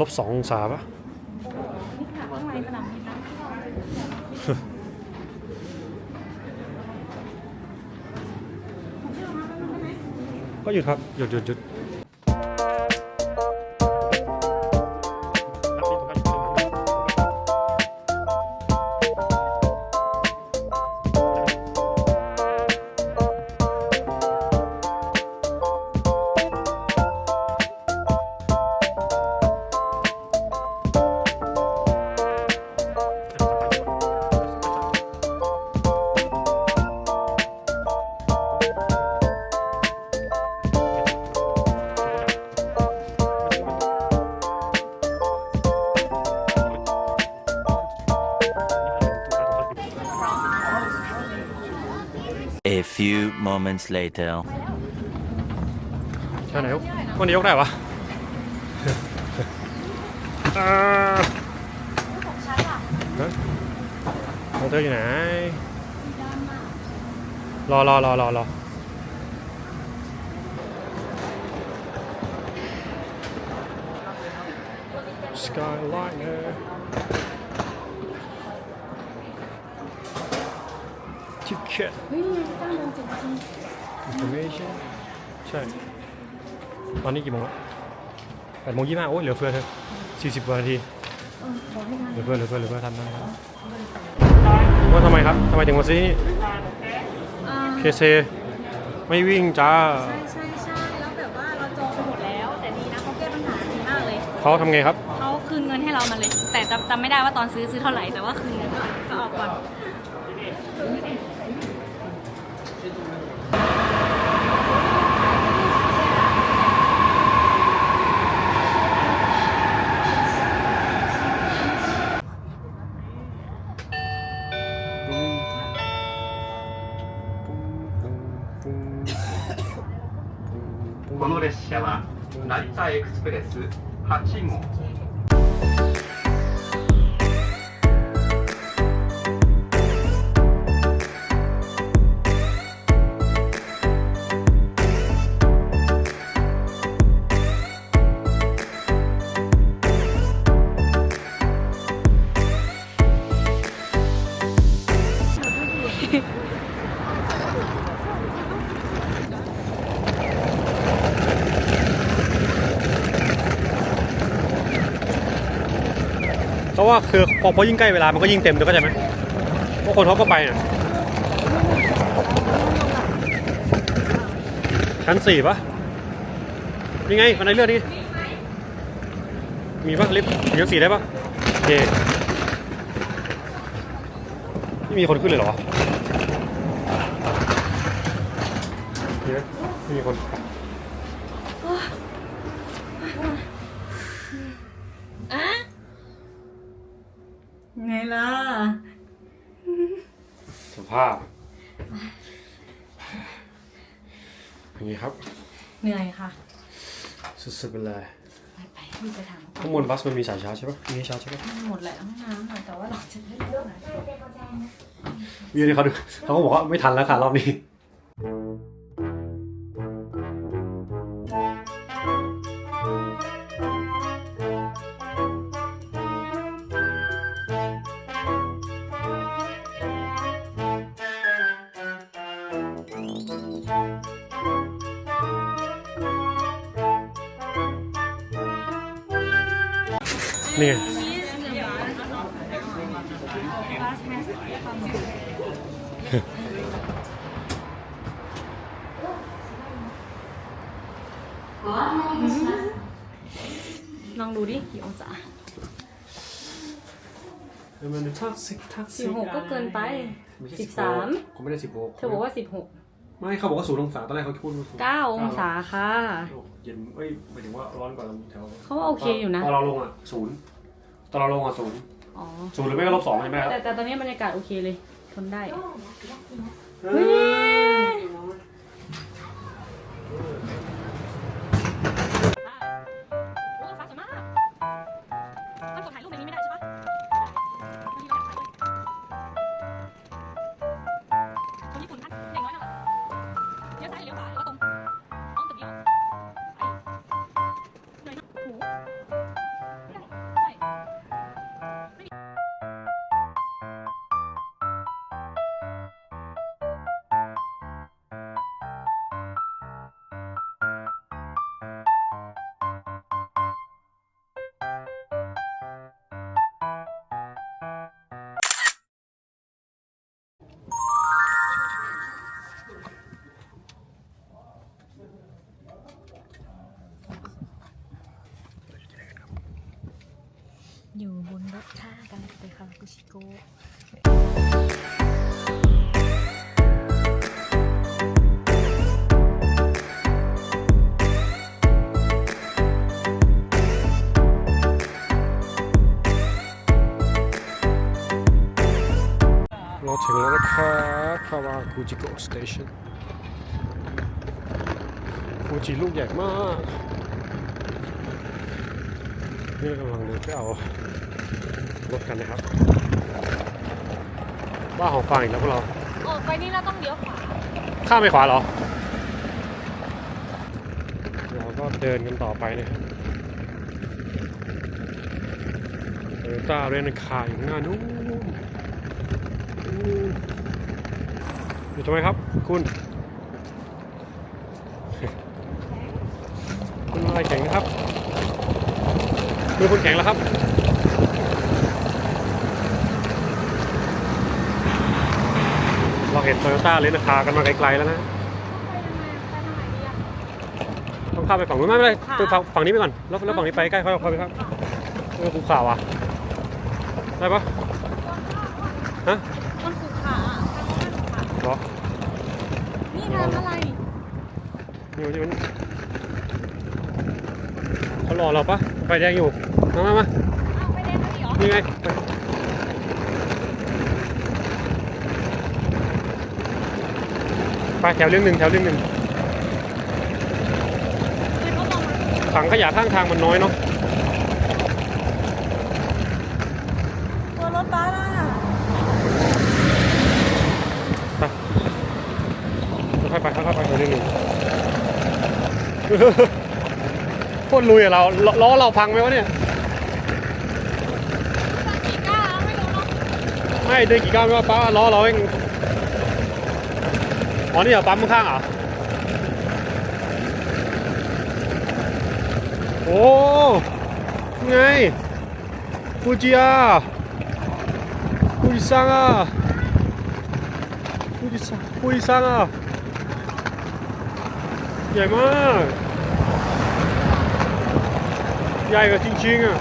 ลบสององศาปะนี่ค่ะข้างในสนามบินนะก็หยุดครับ หยุดหยุดหยุด moments later. ใช่ไหนยกวันนี้ยกได้ปะอ่าฮะของเธออยู่ไหน รอรอรอรอรอ Skyliner Ticket เฮ้ยตั้งโมงเจ็ดนาที information ใช่ ตอนนี้กี่โมงแล้วแปดโมงยี่สิบห้าโอ้ยเหลือเฟือเธอสี่สิบกว่านาที เออขอให้ทันเหลือเฟือเหลือเฟือเหลือเฟือทันทันทันว่าทำไมครับทำไมถึงมาซื้อนี่อ่าเคเซไม่วิ่งจ้าใช่ใช่ใช่แล้วแบบว่าเราจองไปหมดแล้ว แต่ดีนะเขาแก้ปัญหาดีมากเลยเขาทำไงครับ เขาคืนเงินให้เรามาเลย แต่จำจำไม่ได้ว่าตอนซื้อซื้อเท่าไหร่แต่ว่าคืนเงินก่อนก็เอาก่อน この列車は成田エクスプレス8号「 คือพอพอยิ่งใกล้เวลามันก็ยิ่งเต็มเดี๋ยวก็จะไหมเพราะคนเขาก็ไปน่ะชั้นสี่ปะนี่ไงบันไดเลื่อนนี่มีปะลิฟต์ชั้นสี่ได้ปะโอเคไม่มีคนขึ้นเลยเหรอมีไหมไม่มีคน ไงล่ะ ส ภาพอย่างนี้ครับ เหนื่อยค่ะสุดๆไปเลยไปไปพี่จะถามข้างบนบัสมันมีสายชาร์จใช่ปะมีให้ชาร์จใช่ปะหมดแหละห้องน้ำอะแต่ว่าเราจะได้เรื่องไหน มีอะไรเขาดูเขาก็บอกว่าไม่ทันแล้วค่ะรอบนี้ ลองดูดิกี่องศามันเป็นทักซิกทักซิสิบหกก็เกินไปสิบสามเขาไม่ได้สิบหกเธอบอกว่าสิบหกไม่เขาบอกว่าศูนย์องศาตอนแรกเขาพูดว่าศูนย์เก้าองศาค่ะ โอ้เย็นเอ้ยหมายถึงว่าร้อนกว่าแถวเขาว่าโอเคอยู่นะ ตอนเราลงอะศูนย์ตอนเราลงอะศูนย์อ๋อ ศูนย์หรือไม่ก็ลบสองใช่ไหมครับแต่แต่ตอนนี้บรรยากาศโอเคเลย ทนได้ เฮ้ย ค่ะกำลังจะไปคาราคุชิโกเราถึงแล้วนะครับคาวาคูจิโกะสเตชันฟูจิลูกใหญ่มาก นี่เรากำลังเดินไปเอารถกันนะครับบ้าของฟางอีกแล้วพวกเราออกไปนี่เราต้องเลี้ยวขวาข้ามไปขวาเหรอ เราก็เดินกันต่อไปนะครับโตโยต้าเรนคาอยู่หน้านู้นอยู่ทำไมครับ คุณอะไรแข็งนะครับ มือคุณแข็งแล้วครับเราเห็นโตโยต้าเรนคากันมาไกลๆแล้วนะต้องข้ามไปฝั่งนู้นไม่เป็นไรไปฝั่งฝั่งนี้ไปก่อนแล้วแล้วฝั่งนี้ไปใกล้ค่อยค่อยไปครับเออภูเขาอะได้ปะฮะมันขูขาอะทางโน้นมันขูขาเหรอนี่ทางอะไรนี่มันนี่มันเขารอเราปะไฟแดงอยู่ มามามาอ้าวไปแดงแล้วดิเหรอนี่ไงไปไปแถวเรื่องหนึ่งแถวเรื่องหนึ่งไม่เขามองมาถังขยะข้างทางมันน้อยเนาะตัวรถบัสอะไปค่อยๆไปค่อยๆไปแถวเรื่องหนึ่งโคตรลุยอะเราล้อล้อเราพังไหมวะเนี่ย กี่ก้าวไม่รู้เนาะ ไม่เดินกี่ก้าวไม่ว่าป้าล้อเราเองอ๋อนี่เหรอปั๊มข้างๆเหรอโอ้ไงฟูจิอาฟูจิซังอะฟูจิซังฟูจิซังอะใหญ่มากใหญ่กว่าจริงๆอะ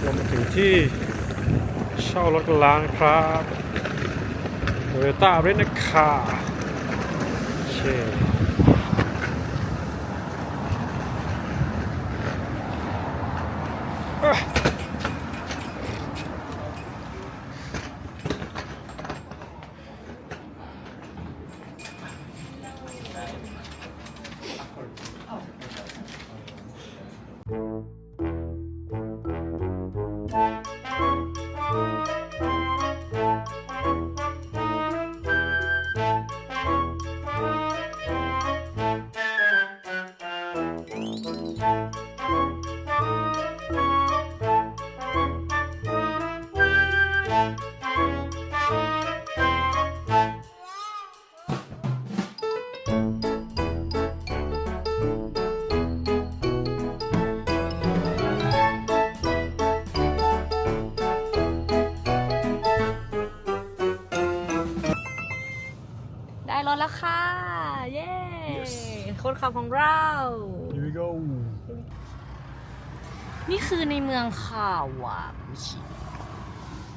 เรามาถึงที่ เช่ารถล้างครับโตโยต้าเรนคาโอเค ขับของเรา Here we go นี่คือในเมืองคาวากุชิ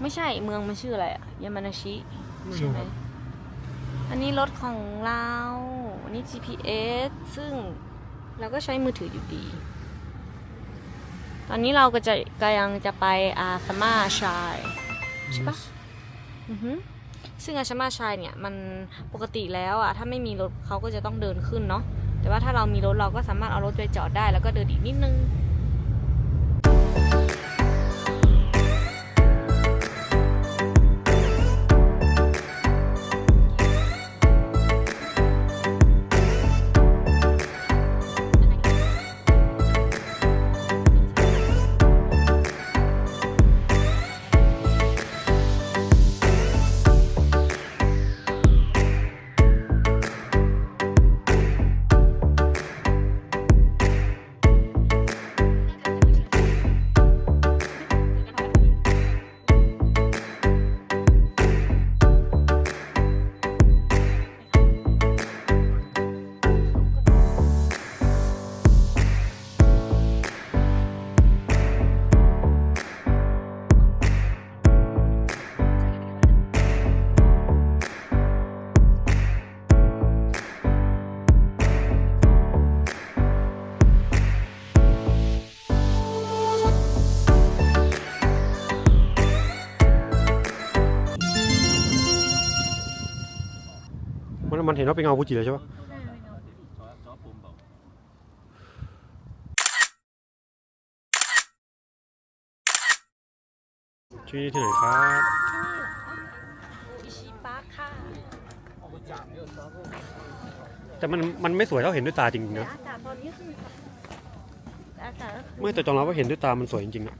ไม่ใช่เมืองมันชื่ออะไรอะยามานาชิไม่รู้ใช่ไหมครับ อันนี้รถของเราอันนี้ GPS ซึ่งเราก็ใช้มือถืออยู่ดี ตอนนี้เราก็จะกำลังจะไปอาสมาชาย ใช่ปะ อือฮึซึ่งอาสมาชายเนี่ย มันปกติแล้วอะถ้าไม่มีรถเขาก็จะต้องเดินขึ้นเนาะ แต่ว่าถ้าเรามีรถเราก็สามารถเอารถไปจอดได้ แล้วก็เดินอีกนิดนึง มันเห็นว่าเป็นเงาฟูจิเลยใช่ปะที่นี่ที่ไหนครับอิชิปะค่ะแต่มันมันไม่สวยเท่าเห็นด้วยตาจริงๆแต่นะอากาศตอนนี้คืออากาศก็คือไม่แต่จองรับว่าเห็นด้วยตามันสวยจริงๆนะ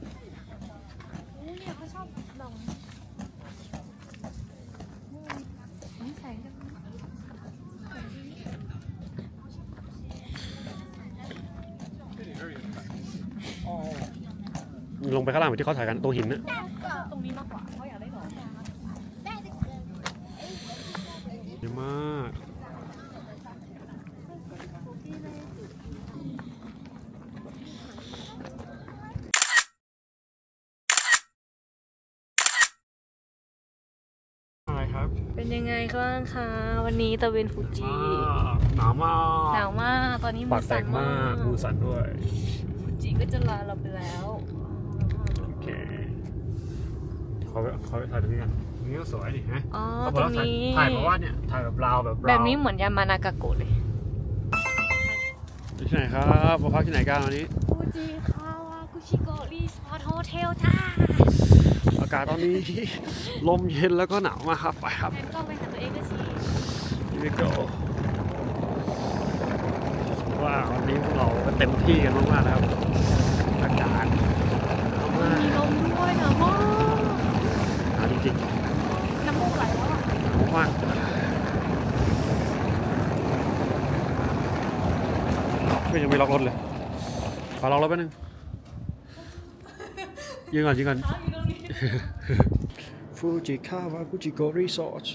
เนี่ยเขาชอบลองนี่ใส่กัน ลงไปข้างล่างเหมือนที่เขาถ่ายกันตรงหินนะตรงนี้มากกว่าเขาอยากได้ดอกเยอะมากอะไรครับเป็นยังไงบ้างคะวันนี้ตะเวนฟูจิหนาวมากหนาวมากตอนนี้ปามืกอแตสั่กนมามากกมือสั่นด้วยฟูจิก็จะลาเราไปแล้วโอเค เขาไปเขาไปถ่ายตรงนี้กันตรงนี้ก็สวยดิฮะอ๋อเขาบตอกรงว่าถ่ายนี้ ถ่ายแบบว่าเนี่ยถ่ายแบบราวแบบราวแบบนี้เหมือนยามานากาโกะเลยที่ไหนครับมาพักที่ไหนกันวันนี้ ฟูจิคาวากุชิโกะรีสอร์ทโฮเทลจ้าอากาศตอนนี้ ลมเย็นแล้วก็หนาวมากครับไปครับแทนก็ไปหาตัวเองก็สิ Here we go ว้าววันนี้พวกเราก็เต็มที่กันมากๆนะครับอากาศหนาวมาก มีลมด้วยหนาวมาก หนาวจริง น้ำมูกไหลแล้วอะ ๆหนาวมาก ก็ยังไม่ล็อกรถเลยขอล็อกรถแป๊บนึงยืนก่อนยืนก่อนฟูจิคาวากุจิโกรีสอร์ท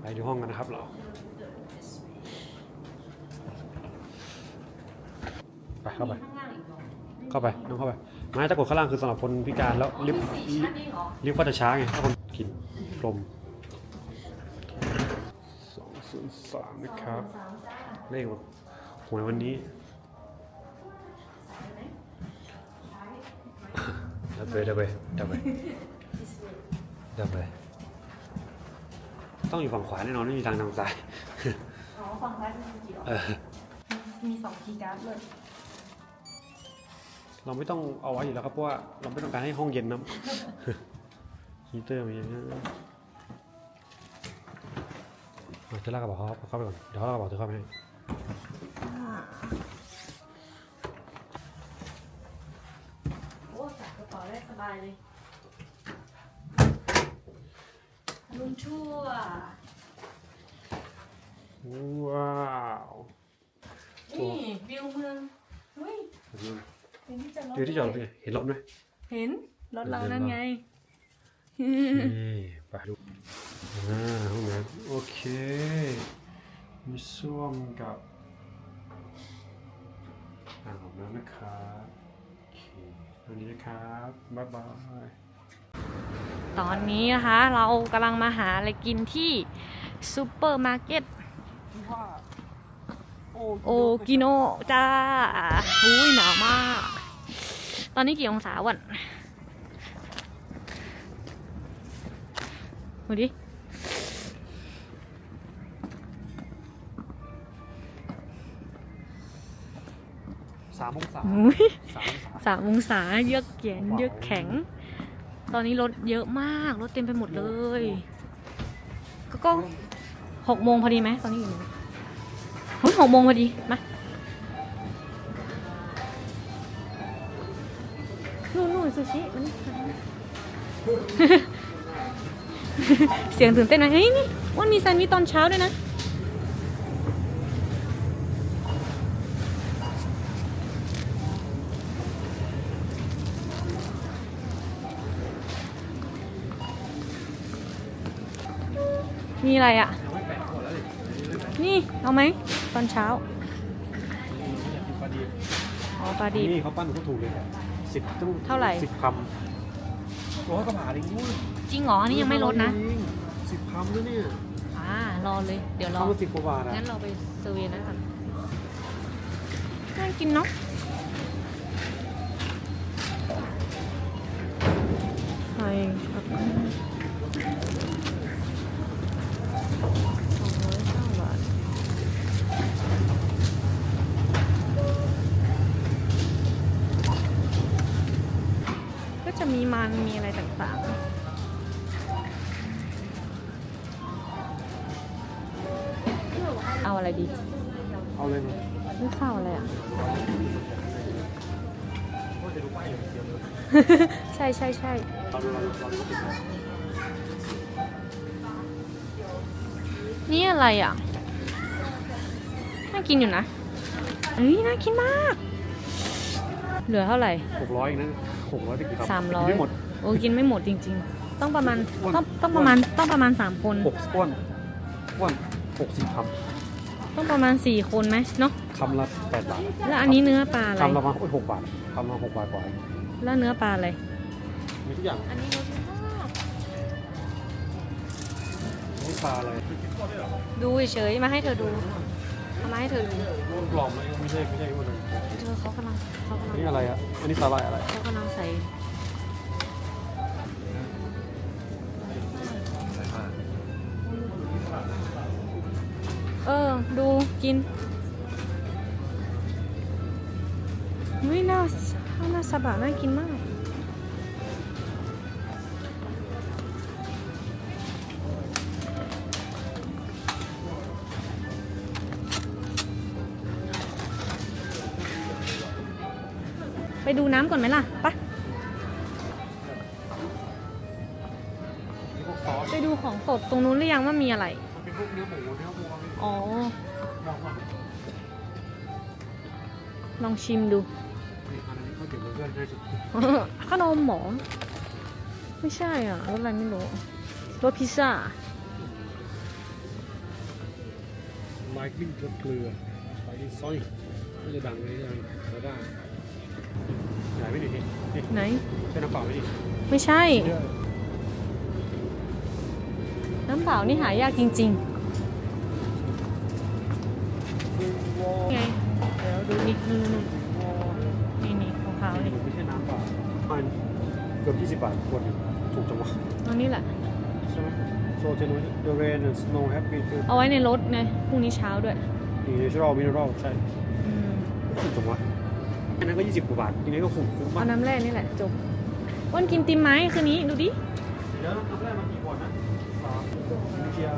ไปดูห้องกันนะครับเรา ไป เข้าไป เข้าไปน้องเข้าไป ไม้ตะกดข้างล่างคือสำหรับคนพิการแล้วลิฟต์ลิฟต์ลิฟต์ก็จะช้าไงถ้าคนกินพรมสองศูนย์สามนะครับเลขหวยวันนี้ดับเบิลดับเบิลดับเบิลดับเบิลต้องอยู่ฝั่งขวาแน่นอนไม่มีทางทางซ้าย อ๋อ ฝั่งซ้ายเป็นฟูจิเหรอเออมีสองคีย์การ์ดเลย เราไม่ต้องเอาไว้อยู่แล้วครับเพราะว่าเราไม่ต้องการให้ห้องเย็นนะฮีเตอร์มีอย่างนี้เอาเธอลากกระเป๋าเขาเข้าไปก่อนเดี๋ยวเขาลากกระเป๋าเธอเข้าไปให้โอ้จับกระเป๋าได้สบายเลยลุงชั่ว ว้าว นี่วิวเมืองเฮ้ย เห็นที่จอดรถเดี๋ยวที่จอดรถเป็นไงเห็นรถไหมเห็นรถเรานั่นไงนี่ไปดูอ่าห้องน้ำโอเคมีส้วมกับอ่างอาบน้ำนะครับโอเคตอนนี้นะครับบ๊ายบายตอนนี้นะคะเรากำลังมาหาอะไรกินที่ซูเปอร์มาร์เก็ตโอกิโนจ้าอุ้ยหนาวมาก ตอนนี้กี่องศาวันดูดิสามองศาอุ้ยสามองศาสามองศาเยือกเย็นเยือกแข็ง ตอนนี้รถเยอะมาก รถเต็มไปหมดเลย ก็ก็หกโมงพอดีไหมตอนนี้อยู่เฮ้ยหกโมงพอดีมา ซูชิมันเสียงตื่นเต้นไหมเฮ้ยนี่วันมีแซนด์วิชตอนเช้าด้วยนะ มีอะไรอะ นี่เอาไหมตอนเช้า อ๋อปลาดิบนี่เขาปั้นเขาถูกเลย สิบต้องเท่าไหร่ สิบคำร้อยกว่าบาทเองด้วยจริงเหรออันนี้ยังไม่ลดนะจริงสิบคำแล้วเนี่ยอ่ารอเลย เดี๋ยวรอคำละสิบกว่าบาทอะงั้นเราไปเซอร์เวย์แล้วกันน่ากินเนาะไข่ครับ เอาอะไรดีเอาเลยมั้ยนี่ข้าวอะไรอะ ใช่ใช่ใช่เราดูเราดูเราดูนี่อะไรอะ น่ากินอยู่นะเฮ้ยน่ากินมาก เหลือเท่าไหร่หกร้อยเองนะหกร้อยไปกี่คำสามร้อยไม่หมดโอ้กินไม่หมดจริง ๆ ต้องประมาณอ้วนต้องต้องประมาณต้องประมาณสามคนหกอ้วนอ้วนหกสิบค ต้องประมาณสี่คนไหมเนาะำคำละแปดบาทแล้วอันนี้เนื้อปลาอะไร คำละมาโอ้ยหกบาทคำละหกบาทกว่าแล้วเนื้อปลาอะไร มีทุกอย่างอันนี้รสชาตินี่ปลาอะไรดูเฉยๆมาให้เธอดูเอามาให้เธอดูปลอมไหมไม่ใช่ไม่ใช่อ้วนเลยเธอเขากำลังเขากำอัลันงนี้อะไรอะอันนี้สาหร่ายอะไร เขากำลังใส่ กินไม่น่าน่าสบะน่ากินมาก ไปดูน้ำก่อนไหมล่ะไปะนี่พวกซอสไปดูของสดตรงนู้นหรือยังว่ามีอะไร มันเป็นพวกเนื้อหมูเนื้อวัว อ๋อ ลองชิมดูนี่อันนี้เขาเก็บไว้เพื่อนให้สุดขนมหมอไม่ใช่อะรสอะไรไม่รู้รสพิซซ่าไลค์ลิ่งเกลือไลค์ลิ่งซอยก็จะดังเลยยังแล้วได้ใหญ่ไม่ดีนี่นี่ไหนใช่น้ำเปล่าไม่ดีไม่ใช่เยอะน้ำเปล่านี่หายากจริง ๆ ดี๋ยวดูนี่นู่นๆนี่นี่ของเขานี่ไม่ใช่น้ำเปล่ามันเกือบ 20 บาทขวดหนึงถูกจังวะอันนี้แหละ ใช่ไหม So the the rain and snow happy to เอาไว้ในรถไงพรุ่งนี้เช้าด้วยนี่ natural mineral ใช่อืมถูกจังวะอันนั้นก็ 20 กว่าบาทยังไงก็คุ้มคุ้มเอามากน้ำแร่นี่แหละจบอ้นกินติมไหมคืนนี้ดูดิเดี๋ยวน้ำแรกมันกี่ขวดนะสามเจีย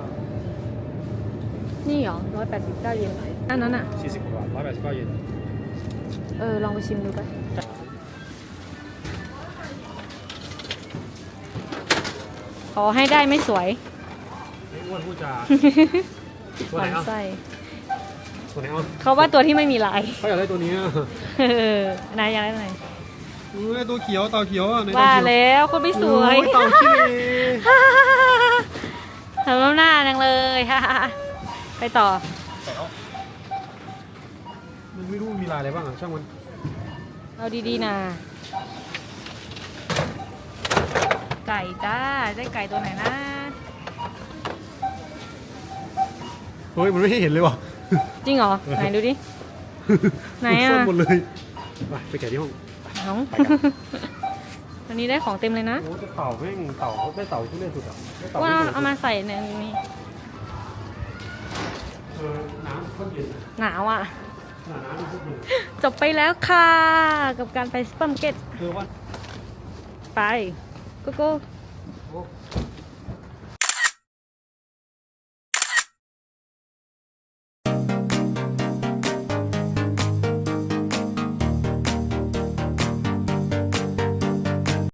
นี่เหรอร้อยแปดสิบเก้าเยน อันนั้นอะ40กว่าบาท189เยนเออ ลองไปชิมดูไปขอให้ได้ไม่สวยไอ้อ้วนพูดจาหตัวไหนวานเอา ไส้ตัวไหนเอาเขาว่าตัวที่ไม่มีลายเขาอยากได้ตัวนี้อะเออนายอยากได้ตัวไหนเอ้ยตัวเขียวเต่าเขียวอะไหนว่าเต่าเขียวแล้วคนไม่สวยโอ้เต่าขี้เหร่ ทำน้ำหน้าจังเลย ไปต่อ มันไม่รู้มันมีลายอะไรบ้างอะช่างมันเอาดีๆนะ ไก่จ้าได้ไก่ตัวไหนนะ เฮ้ยมันไม่ให้เห็นเลยว่ะ จริงเหรอ ไหนดูดิ ไหนอะซ่อนหมดเลยไปไปแกะที่ห้อง น้องไปกัน วันนี้ได้ของเต็มเลยนะ โอ้จะเต่าแม่งเต่าเขาได้เต่าที่เล่นสุดอะได้เต่าว่าที่สวยสุดเอามาใส่ในนี้เออน้ำก็เย็นหนาวอะหนาน้ำมันทุกเลย จบไปแล้วค่ะ กับการไปสปัมเก็ตคือว่าไปโกโก้